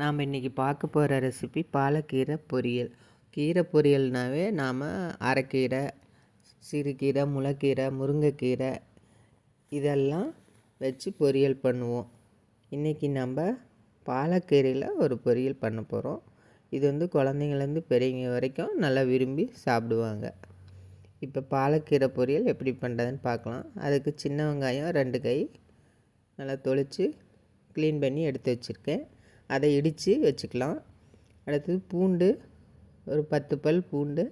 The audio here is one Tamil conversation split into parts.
நாம் இன்றைக்கி பார்க்க போகிற ரெசிபி பாலக்கீரை பொரியல். கீரை பொரியல்னாவே நாம் அரைக்கீரை சிறுகீரை முளைக்கீரை முருங்கைக்கீரை இதெல்லாம் வச்சு பொரியல் பண்ணுவோம். இன்றைக்கி நம்ம பாலக்கீரையில் ஒரு பொரியல் பண்ண போகிறோம். இது வந்து குழந்தைங்கள்லேருந்து பெரியவங்க வரைக்கும் நல்லா விரும்பி சாப்பிடுவாங்க. இப்போ பாலக்கீரை பொரியல் எப்படி பண்ணுறதுன்னு பார்க்கலாம். அதுக்கு சின்ன வெங்காயம் ரெண்டு கை நல்லா தொளித்து க்ளீன் பண்ணி எடுத்து வச்சுருக்கேன். அதை இடித்து வச்சுக்கலாம். அடுத்தது பூண்டு ஒரு பத்து பல் பூண்டு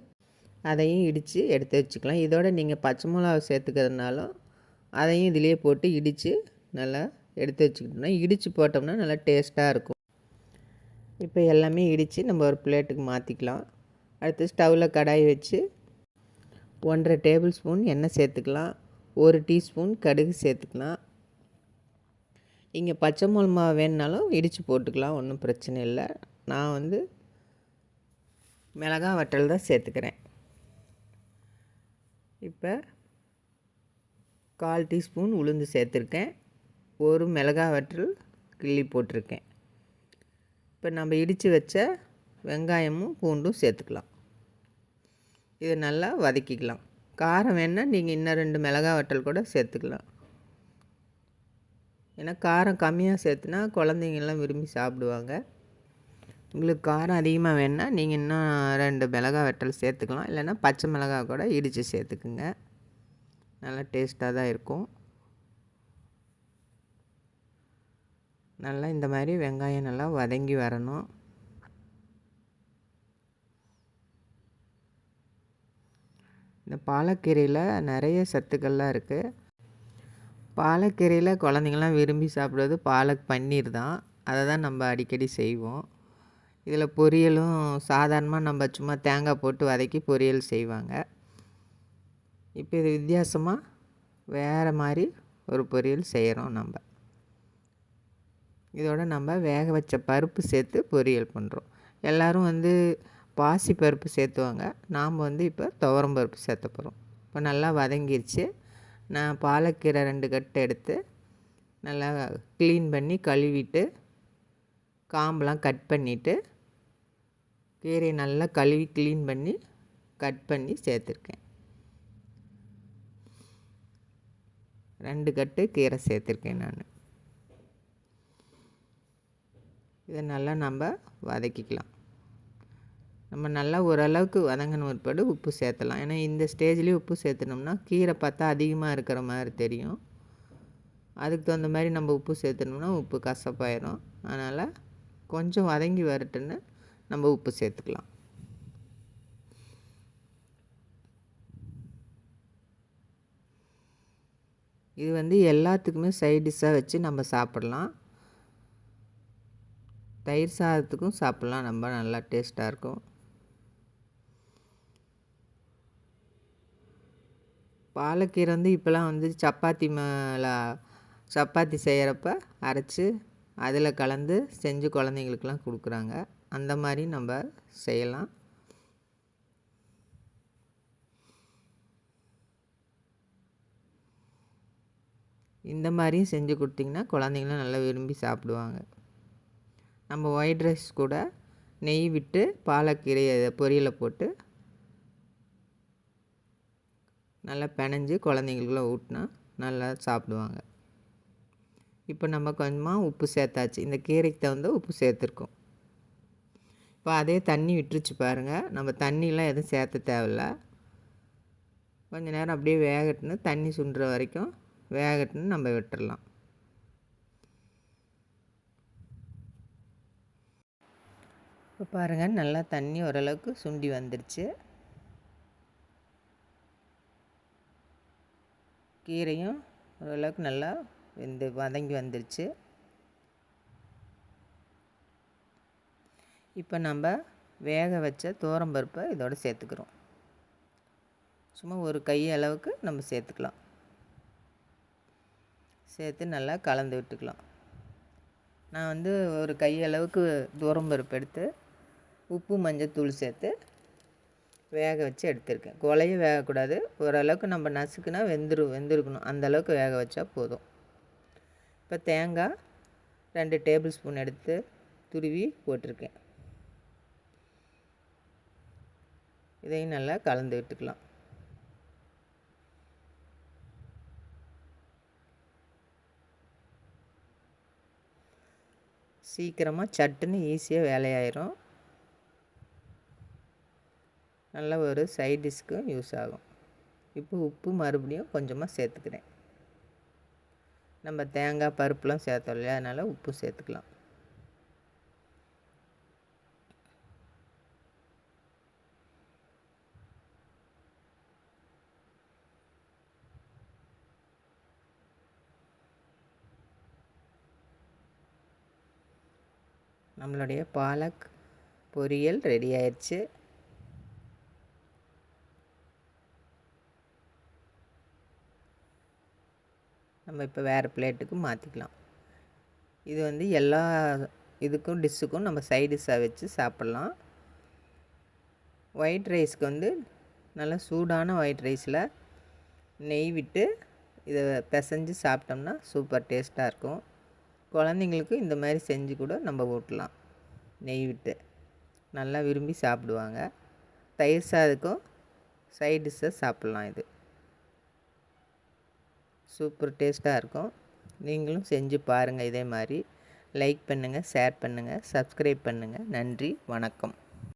அதையும் இடித்து எடுத்து வச்சுக்கலாம். இதோட நீங்கள் பச்சை மிளகா சேர்த்துக்கிறதுனாலும் அதையும் இதிலேயே போட்டு இடித்து நல்லா எடுத்து வச்சுக்கிட்டோம்னா இடித்து போட்டோம்னா நல்லா டேஸ்ட்டாக இருக்கும். இப்போ எல்லாமே இடித்து நம்ம ஒரு பிளேட்டுக்கு மாற்றிக்கலாம். அடுத்து ஸ்டவ்வில் கடாய் வச்சு ஒன்றரை டேபிள் ஸ்பூன் எண்ணெய் சேர்த்துக்கலாம். ஒரு டீஸ்பூன் கடுகு சேர்த்துக்கலாம். இங்கே பச்சை மிளகா வேணுனாலும் இடித்து போட்டுக்கலாம் ஒன்றும் பிரச்சனை இல்லை. நான் வந்து மிளகா வட்டல் தான் சேர்த்துக்கிறேன். இப்போ கால் டீஸ்பூன் உளுந்து சேர்த்துருக்கேன். ஒரு மிளகா வற்றல் கிள்ளி போட்டிருக்கேன். இப்போ நம்ம இடித்து வச்ச வெங்காயமும் பூண்டும் சேர்த்துக்கலாம். இதை நல்லா வதக்கிக்கலாம். காரம் வேணால் நீங்கள் இன்னும் ரெண்டு மிளகா வட்டல் கூட சேர்த்துக்கலாம். ஏன்னா காரம் கம்மியாக சேர்த்துனா குழந்தைங்கள்லாம் விரும்பி சாப்பிடுவாங்க. உங்களுக்கு காரம் அதிகமாக வேணுன்னா நீங்கள் இன்னும் ரெண்டு மிளகா வெட்டல் சேர்த்துக்கலாம். இல்லைன்னா பச்சை மிளகா கூட இடித்து சேர்த்துக்குங்க. நல்லா டேஸ்ட்டாக தான் இருக்கும். நல்லா இந்த மாதிரி வெங்காயம் நல்லா வதங்கி வரணும். இந்த பாலக்கீரையில் நிறைய சத்துக்கள்லாம் இருக்குது. பாலக்கீரையில் குழந்தைங்களாம் விரும்பி சாப்பிட்றது பாலக் பன்னீர் தான். அதை தான் நம்ம அடிக்கடி செய்வோம். இதில் பொரியலும் சாதாரணமாக நம்ம சும்மா தேங்காய் போட்டு வதக்கி பொரியல் செய்வாங்க. இப்போ இது வித்தியாசமாக வேறு மாதிரி ஒரு பொரியல் செய்கிறோம் நம்ம. இதோட நம்ம வேக வச்ச பருப்பு சேர்த்து பொரியல் பண்ணுறோம் எல்லோரும் வந்து பாசி பருப்பு சேர்த்துவாங்க. நாம் வந்து இப்போ துவரம் பருப்பு சேர்த்த போகிறோம் இப்போ நல்லா வதங்கிருச்சு. நான் பாலக்கீரை ரெண்டு கட்டு எடுத்து நல்லா க்ளீன் பண்ணி கழுவிட்டு காம்பெலாம் கட் பண்ணிவிட்டு கீரையை நல்லா கழுவி க்ளீன் பண்ணி கட் பண்ணி சேர்த்துருக்கேன். ரெண்டு கட்டு கீரை சேர்த்துருக்கேன் நான். இதை நல்லா நம்ம வதக்கிக்கலாம். நம்ம நல்லா ஓரளவுக்கு வதங்கின பிற்பாடு உப்பு சேர்த்தலாம். ஏன்னா இந்த ஸ்டேஜ்லேயே உப்பு சேர்த்துனோம்னா கீரை பார்த்தா அதிகமாக இருக்கிற மாதிரி தெரியும். அதுக்கு தகுந்த மாதிரி நம்ம உப்பு சேர்த்துனோம்னா உப்பு கசப்பாயிரும். அதனால் கொஞ்சம் வதங்கி வரட்டுன்னு நம்ம உப்பு சேர்த்துக்கலாம். இது வந்து எல்லாத்துக்குமே சைட் டிஷ்ஷாக வச்சு நம்ம சாப்பிட்லாம். தயிர் சாதத்துக்கும் சாப்பிட்லாம். ரொம்ப நல்லா டேஸ்ட்டாக இருக்கும். பாலக்கீரை வந்து இப்போலாம் வந்து சப்பாத்தி மேலே சப்பாத்தி செய்கிறப்ப அரைச்சி அதில் கலந்து செஞ்சு குழந்தைங்களுக்குலாம் கொடுக்குறாங்க. அந்த மாதிரி நம்ம செய்யலாம். இந்த மாதிரியும் செஞ்சு கொடுத்திங்கன்னா குழந்தைங்களாம் நல்லா விரும்பி சாப்பிடுவாங்க. நம்ம ஒயிட் ரைஸ் கூட நெய் விட்டு பாலக்கீரையை பொரியலை போட்டு நல்லா பிணைஞ்சு குழந்தைங்களுக்குலாம் ஊட்டினா நல்லா சாப்பிடுவாங்க. இப்போ நம்ம கொஞ்சமாக உப்பு சேர்த்தாச்சு. இந்த கீரைக்கு தகுந்த உப்பு சேர்த்துருக்கோம். இப்போ அதே தண்ணி விட்டுருச்சு பாருங்கள் நம்ம தண்ணியெலாம் எதுவும் சேர்த்த தேவையில்ல. கொஞ்சம் நேரம் அப்படியே வேகட்டுன்னு தண்ணி சுண்டுற வரைக்கும் வேகட்டுன்னு நம்ம விட்டுடலாம் இப்போ பாருங்கள் நல்லா தண்ணி ஓரளவுக்கு சுண்டி வந்துருச்சு. கீரையும் ஓரளவுக்கு நல்லா வெந்து வதங்கி வந்துருச்சு. இப்போ நம்ம வேக வச்ச தோரம்பருப்பை இதோடு சேர்த்துக்கிறோம். சும்மா ஒரு கை அளவுக்கு நம்ம சேர்த்துக்கலாம். சேர்த்து நல்லா கலந்து விட்டுக்கலாம். நான் வந்து ஒரு கை அளவுக்கு தூரம்பருப்பு எடுத்து உப்பு மஞ்சள் தூள் சேர்த்து வேக வச்சு எடுத்திருக்கேன். குழைய வேகக்கூடாது. ஓரளவுக்கு நம்ம நசுக்குனா வெந்துரு வெந்திருக்கணும். அந்தளவுக்கு வேக வச்சா போதும். இப்போ தேங்காய் ரெண்டு டேபிள் ஸ்பூன் எடுத்து துருவி போட்டிருக்கேன். இதையும் நல்லா கலந்து விட்டுக்கலாம். சீக்கிரமாக சட்டுன்னு ஈஸியாக வேலையாயிரும். நல்ல ஒரு சைட் டிஷ்க்கும் யூஸ் ஆகும். இப்போ உப்பு மறுபடியும் கொஞ்சமாக சேர்த்துக்கிறேன். நம்ம தேங்காய் பருப்புலாம் சேர்த்தோம் இல்லையா? அதனால் உப்பு சேர்த்துக்கலாம். நம்மளுடைய பாலக் பொரியல் ரெடி ஆயிடுச்சு நம்ம இப்போ வேறு பிளேட்டுக்கு மாற்றிக்கலாம். இது வந்து எல்லா இதுக்கும் டிஷ்ஷுக்கும் நம்ம சைடிஷ்ஷாக வச்சு சாப்பிட்லாம். ஒயிட் ரைஸ்க்கு வந்து நல்லா சூடான ஒயிட் ரைஸில் நெய் விட்டு இதை பிசைஞ்சு சாப்பிட்டோம்னா சூப்பர் டேஸ்ட்டாக இருக்கும். குழந்தைங்களுக்கு இந்த மாதிரி செஞ்சு கூட நம்ம ஊட்டலாம். நெய் விட்டு நல்லா விரும்பி சாப்பிடுவாங்க. தயிர் சாதுக்கும் சைட் டிஷ்ஷை சாப்பிட்லாம் இது. சூப்பர் டேஸ்ட்டாக இருக்கும். நீங்களும் செஞ்சு பாருங்கள் இதே மாதிரி. லைக் பண்ணுங்கள் ஷேர் பண்ணுங்கள் சப்ஸ்கிரைப் பண்ணுங்கள் நன்றி வணக்கம்.